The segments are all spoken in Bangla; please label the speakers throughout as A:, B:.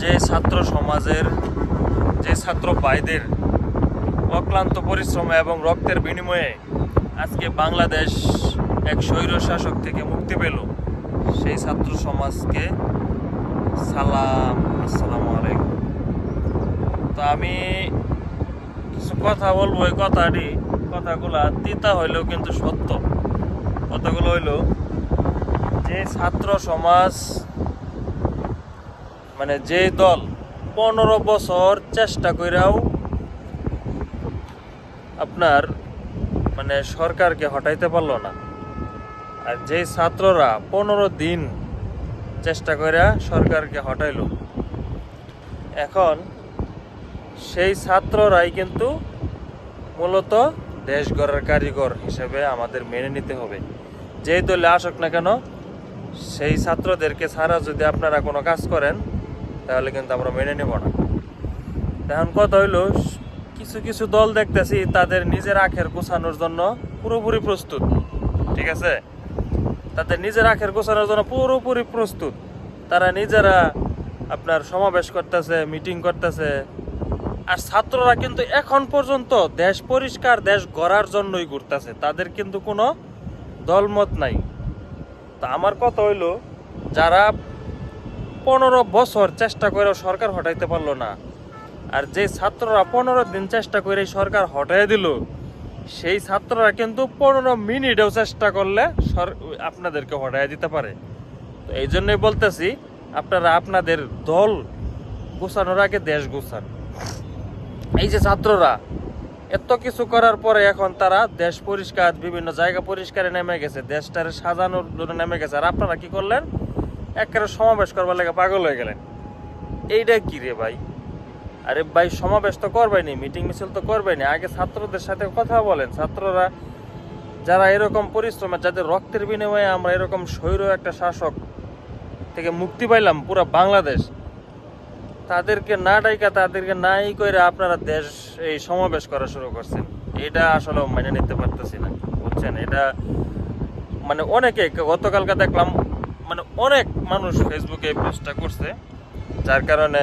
A: যে ছাত্র সমাজের, যে ছাত্র ভাইদের অক্লান্ত পরিশ্রম এবং রক্তের বিনিময়ে আজকে বাংলাদেশ এক স্বৈর শাসক থেকে মুক্তি পেল, সেই ছাত্র সমাজকে সালাম, আসসালামু আলাইকুম। তো আমি কিছু কথা বলব, এই কথাটি, কথাগুলো তিতা হইলেও কিন্তু সত্য। কথাগুলো হইল যে ছাত্র সমাজ মানে যে দল পনেরো বছর চেষ্টা কইরাও আপনার মানে সরকারকে হটাইতে পারল না। আর যে ছাত্ররা পনেরো দিন চেষ্টা করে সরকারকে হটাইলো, এখন সেই ছাত্ররাই কিন্তু মূলত দেশ গড়ার কারিগর হিসেবে আমাদের মেনে নিতে হবে। যেই দলে আসুক না কেন, সেই ছাত্রদেরকে ছাড়া যদি আপনারা কোনো কাজ করেন তাহলে কিন্তু আমরা মেনে নেব না। এখন কথা হইল, কিছু কিছু দল দেখতেছি তাদের নিজের আখের গোছানোর জন্য পুরোপুরি প্রস্তুত, ঠিক আছে? তাদের নিজের আখের গোছানোর জন্য পুরোপুরি প্রস্তুত। তারা নিজেরা আপনার সমাবেশ করতেছে, মিটিং করতেছে। আর ছাত্ররা কিন্তু এখন পর্যন্ত দেশ পরিষ্কার, দেশ গড়ার জন্যই ঘুরতেছে। তাদের কিন্তু কোনো দলমত নাই। তা আমার কথা হইল, যারা পনেরো বছর চেষ্টা করে সরকার হটাইতে পারল না। আর যে ছাত্ররা পনেরো দিন চেষ্টা করে সরকার হটাই দিল, সেই ছাত্ররা কিন্তু পনেরো মিনিটেও চেষ্টা করলে আপনাদেরকে হটাই দিতে পারে। তো এই জন্যই বলতেছি, আপনারা আপনাদের দল গোছানোর আগে দেশ গোছান। এই যে ছাত্ররা, এত কিছু করার পরে এখন তারা দেশ পরিষ্কার, বিভিন্ন জায়গা পরিষ্কারে নেমে গেছে, দেশটারে সাজানোর জন্য নেমে গেছে। আর আপনারা কি করলেন? একেবারে সমাবেশ করবার লেগে পাগল হয়ে গেলেন। এইটা কি রে ভাই? আরে ভাই, সমাবেশ তো করবেনি মিটিং মিছিল তো করবেনি আগে ছাত্রদের সাথে কথা বলেন। ছাত্ররা যারা এরকম পরিশ্রমে, যাদের রক্তের বিনিময়ে আমরা এরকম স্বৈর একটা শাসক থেকে মুক্তি পাইলাম পুরো বাংলাদেশ, তাদেরকে না ডাইকা, তাদেরকে নাই করে আপনারা দেশ এই সমাবেশ করা শুরু করছেন। এটা আসলে মেনে নিতে পারতেছি না, বুঝছেন? এটা মানে অনেকে গতকালকে দেখলাম মানে অনেক মানুষ ফেসবুকে পোস্টটা করছে, যার কারণে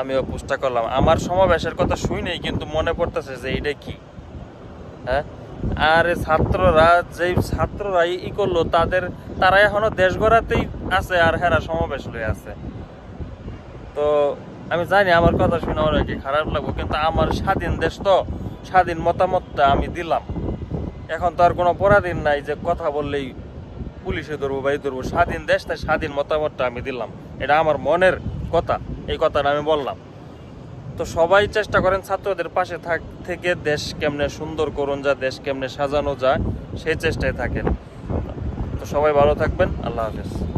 A: আমিও পোস্টটা করলাম। আমার সমাবেশের কথা শুই নেই কিন্তু মনে পড়তেছে যে এটা কি হ্যাঁ? আর ছাত্ররা, যেই ছাত্ররা ই করল, তাদের, তারা এখনও দেশ গড়াতেই আছে আর হেরা সমাবেশ লয়ে আছে। তো আমি জানি আমার কথা শুনে অনেকে খারাপ লাগবে, কিন্তু আমার স্বাধীন দেশ তো, স্বাধীন মতামতটা আমি দিলাম। এখন তো আর কোনো পরাধীন নাই যে কথা বললেই পুলিশে ধরবো বা ধরবো। স্বাধীন দেশ, তাই স্বাধীন মতামতটা আমি দিলাম। এটা আমার মনের কথা, এই কথাটা আমি বললাম। তো সবাই চেষ্টা করেন ছাত্রদের পাশে থাক থেকে দেশ কেমনে সুন্দর করুন যা দেশ কেমনে সাজানো যায়, সেই চেষ্টায় থাকেন। তো সবাই ভালো থাকবেন, আল্লাহ হাফেজ।